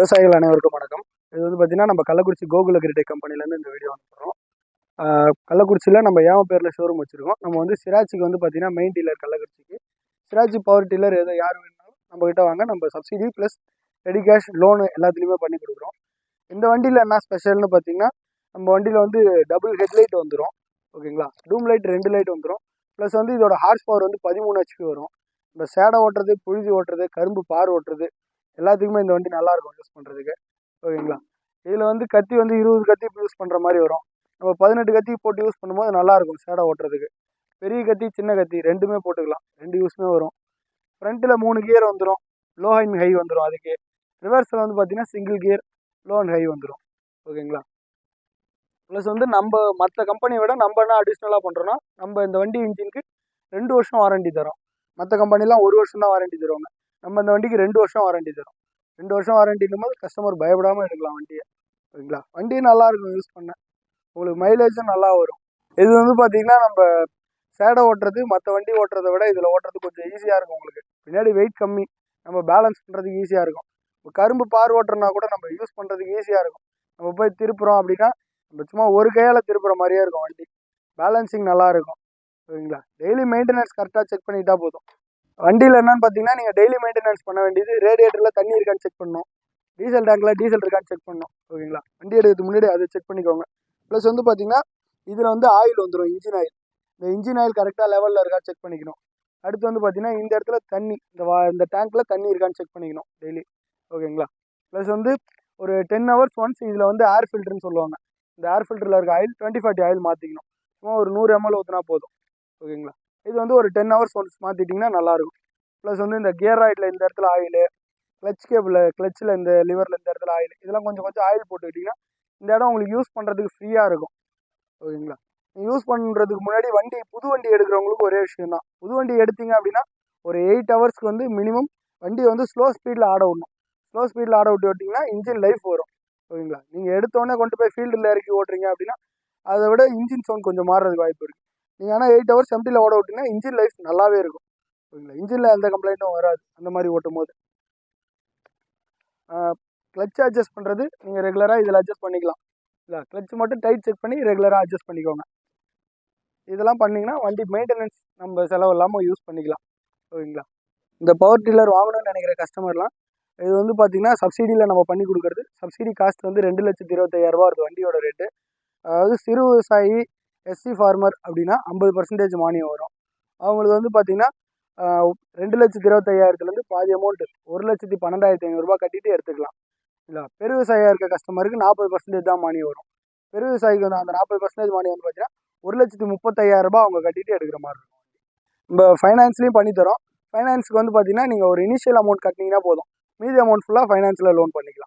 விவசாயிகள் அனைவருக்கும் வணக்கம். இது வந்து பார்த்தீங்கன்னா நம்ம கள்ளக்குறிச்சி கோகுல கிரிடே கம்பெனிலேருந்து இந்த வீடியோ அனுப்புகிறோம் கள்ளக்குறிச்சியில் நம்ம ஏம பேரில் ஷோரூம் வச்சுருக்கோம். நம்ம வந்து சிராச்சிக்கு வந்து பார்த்தீங்கன்னா மெயின் டீலர் கள்ளக்குறிச்சிக்கு. சிராச்சி பவர் டீலர் எதோ யார் வேணாலும் நம்மக்கிட்ட வாங்க. நம்ம subsidy plus ready cash loan எல்லாத்துலேயுமே பண்ணி கொடுக்குறோம். இந்த வண்டியில் என்ன ஸ்பெஷல்னு பார்த்தீங்கன்னா நம்ம வண்டியில் வந்து டபுள் ஹெட்லைட் வந்துடும் ஓகேங்களா? டூம் லைட் ரெண்டு லைட் வந்துடும் ப்ளஸ் வந்து இதோட ஹார்ஸ் பவர் வந்து பதிமூணு ஹெச்பி வரும். இந்த சேடை ஓட்டுறது புழுதி ஓட்டுறது கரும்பு பார் ஓட்டுறது எல்லாத்துக்குமே இந்த வண்டி நல்லாயிருக்கும் யூஸ் பண்ணுறதுக்கு ஓகேங்களா இதில் வந்து கத்தி வந்து இருபது கத்தி யூஸ் பண்ணுற மாதிரி வரும். நம்ம பதினெட்டு கத்தி போட்டு யூஸ் பண்ணும்போது நல்லாயிருக்கும் சேடை ஓட்டுறதுக்கு. பெரிய கத்தி சின்ன கத்தி ரெண்டுமே போட்டுக்கலாம். ரெண்டு யூஸுமே வரும். ஃப்ரண்ட்டில் மூணு கியர் வந்துடும் லோ அண்ட் ஹை வந்துடும் அதுக்கு. ரிவர்ஸில் வந்து பார்த்தீங்கன்னா single gear low and high வந்துடும் ஓகேங்களா ப்ளஸ் வந்து நம்ம மற்ற கம்பெனியை விட நம்ம என்ன அடிஷ்னலாக பண்ணுறோன்னா நம்ம இந்த வண்டி இன்ஜினுக்கு ரெண்டு வருஷம் வாரண்டி தரோம். மற்ற கம்பெனிலாம் ஒரு வருஷம் தான் வாரண்டி தருவாங்க. நம்ம இந்த வண்டிக்கு ரெண்டு வருஷம் வாரண்டி தரும். ரெண்டு வருஷம் வாரண்டின்னும் போது கஸ்டமர் பயப்படாமல் எடுக்கலாம் வண்டியை. ஓகேங்களா வண்டியும் நல்லா இருக்கும் யூஸ் பண்ண. உங்களுக்கு மைலேஜும் நல்லா வரும். இது வந்து பார்த்தீங்கன்னா நம்ம சேடை ஓட்டுறது மற்ற வண்டி ஓட்டுறதை விட இதில் ஓட்டுறது கொஞ்சம் ஈஸியாக இருக்கும் உங்களுக்கு. பின்னாடி வெயிட் கம்மி. நம்ம பேலன்ஸ் பண்ணுறதுக்கு ஈஸியாக இருக்கும். இப்போ கரும்பு பார் ஓட்டுறனா கூட நம்ம யூஸ் பண்ணுறதுக்கு ஈஸியாக இருக்கும். நம்ம போய் திருப்புறோம் அப்படின்னா நம்ம சும்மா ஒரு கையால் திருப்புற மாதிரியே இருக்கும் வண்டி. பேலன்சிங் நல்லா இருக்கும். ஓகேங்களா டெய்லி மெயின்டெனன்ஸ் கரெக்டாக செக் பண்ணிட்டா போதும். வண்டியில் என்னன்னு பார்த்தீங்கன்னா நீங்கள் டெய்லி மெயின்டெனன்ஸ் பண்ண வேண்டியது ரேடியேட்டரில் தண்ணி இருக்கான்னு செக் பண்ணணும். டீசல் டேங்கில் டீசல் இருக்கான்னு செக் பண்ணணும். ஓகேங்களா வண்டி எடுக்கிறதுக்கு முன்னாடி அதை செக் பண்ணிக்கோங்க. ப்ளஸ் வந்து பார்த்தீங்கன்னா இதில் வந்து ஆயில் வந்துடும் இன்ஜின் ஆயில் இந்த இன்ஜின் ஆயில் கரெக்டாக லெவலில் இருக்கா செக் பண்ணிக்கணும். அடுத்து வந்து பார்த்தீங்கன்னா இந்த இடத்துல தண்ணி இந்த வா இந்த டேங்க்கில் தண்ணி இருக்கான்னு செக் பண்ணிக்கணும் டெய்லி ஓகேங்களா? ப்ளஸ் வந்து ஒரு டென் ஹவர்ஸ் ஒன்ஸ் இதில் வந்து ஏர் ஃபில்டர்னு சொல்லுவாங்க. இந்த ஏர் ஃபில்டரில் இருக்க ஆயில் டுவெண்ட்டி ஃபார்ட்டி ஆயில் மாற்றிக்கணும் சும்மா ஒரு நூறு எம்எல் ஊற்றினா போதும். ஓகேங்களா? இது வந்து ஒரு டென் ஹவர்ஸ் ஒன்ஸ் மாற்றிட்டிங்கன்னா நல்லாயிருக்கும் ப்ளஸ் வந்து இந்த கியர் ஆயிலில் இந்த இடத்துல ஆயில் கிளச் கேபிளில் கிளச்சில் இந்த லிவரில் இந்த இடத்துல ஆயில் இதெல்லாம் கொஞ்சம் கொஞ்சம் ஆயில் போட்டுக்கிட்டிங்கன்னா இந்த இடம் உங்களுக்கு யூஸ் பண்ணுறதுக்கு ஃப்ரீயாக இருக்கும். ஓகேங்களா? நீங்கள் யூஸ் பண்ணுறதுக்கு முன்னாடி வண்டி புது வண்டி எடுக்கிறவங்களுக்கு ஒரே விஷயம் தான் புது வண்டி எடுத்தீங்க அப்படின்னா ஒரு எயிட் ஹவர்ஸ்க்கு வந்து மினிமம் வண்டியை வந்து ஸ்லோ ஸ்பீடில் ஆட விடணும். ஸ்லோ ஸ்பீடில் ஆட விட்டு விட்டிங்கன்னா இன்ஜின் லைஃப் வரும். ஓகேங்களா? நீங்கள் எடுத்தோடனே கொண்டு போய் ஃபீல்டில் இறக்கி ஓட்டுறீங்க அப்படின்னா அதை விட இன்ஜின் சவுண்ட் கொஞ்சம் மாறுறதுக்கு வாய்ப்பு இருக்குது நீங்கள் ஆனால் எயிட் ஹவர்ஸ் எம்டியில் ஓட விட்டிங்கன்னா இன்ஜின் லைஃப் நல்லாவே இருக்கும். ஓகேங்களா இன்ஜினில் எந்த கம்ப்ளைண்ட்டும் வராது. அந்த மாதிரி ஓட்டும் போது கிளச் அட்ஜஸ்ட் பண்ணுறது நீங்கள் ரெகுலராக இதில் அட்ஜஸ்ட் பண்ணிக்கலாம். இல்லை கிளச் மட்டும் டைட் செக் பண்ணி ரெகுலராக அட்ஜஸ்ட் பண்ணிக்கோங்க. இதெல்லாம் பண்ணிங்கன்னா வண்டி மெயின்டெனன்ஸ் நம்ம செலவு இல்லாமல் யூஸ் பண்ணிக்கலாம். ஓகேங்களா இந்த பவர் டில்லர் வாங்கணும்னு நினைக்கிற கஸ்டமர்லாம் இது வந்து பார்த்திங்கன்னா சப்சிடியில் நம்ம பண்ணி கொடுக்குறது. சப்சிடி காஸ்ட் வந்து ரெண்டு லட்சத்தி இருபத்தையாயிரரூபா வருது வண்டியோட ரேட்டு அதாவது சிறு விவசாயி எஸ்சி ஃபார்மர் அப்படின்னா ஐம்பது பர்சன்டேஜ் மானியம் வரும். அவங்களுக்கு வந்து பார்த்திங்கன்னா ரெண்டு லட்சத்து இருபத்தையாயிரத்துலேருந்து பாதி அமௌண்ட்டு ஒரு லட்சத்தி பன்னெண்டாயிரத்தி ஐநூறுரூபா கட்டிட்டு எடுத்துக்கலாம். இல்லை பெரு விவசாயியாக இருக்க கஸ்டமருக்கு நாற்பது பர்சன்டேஜ் தான் மானியம் வரும். பெரு விவசாயிக்கு வந்து அந்த நாற்பது பர்சன்டேஜ் மானியம் வந்து பார்த்தீங்கன்னா ஒரு லட்சத்தி முப்பத்தையாயிரரூபா அவங்க கட்டிட்டு எடுக்கிற மாதிரி இருக்கும். நம்ம ஃபைனான்ஸ்லேயும் பண்ணித்தரோம். ஃபைனான்ஸுக்கு வந்து பார்த்தீங்கன்னா நீங்கள் ஒரு இனிஷியல் அமௌண்ட் கட்டினீங்கன்னா போதும். மீதி அமௌண்ட் ஃபுல்லாக ஃபைனான்ஸில் லோன் பண்ணிக்கலாம்.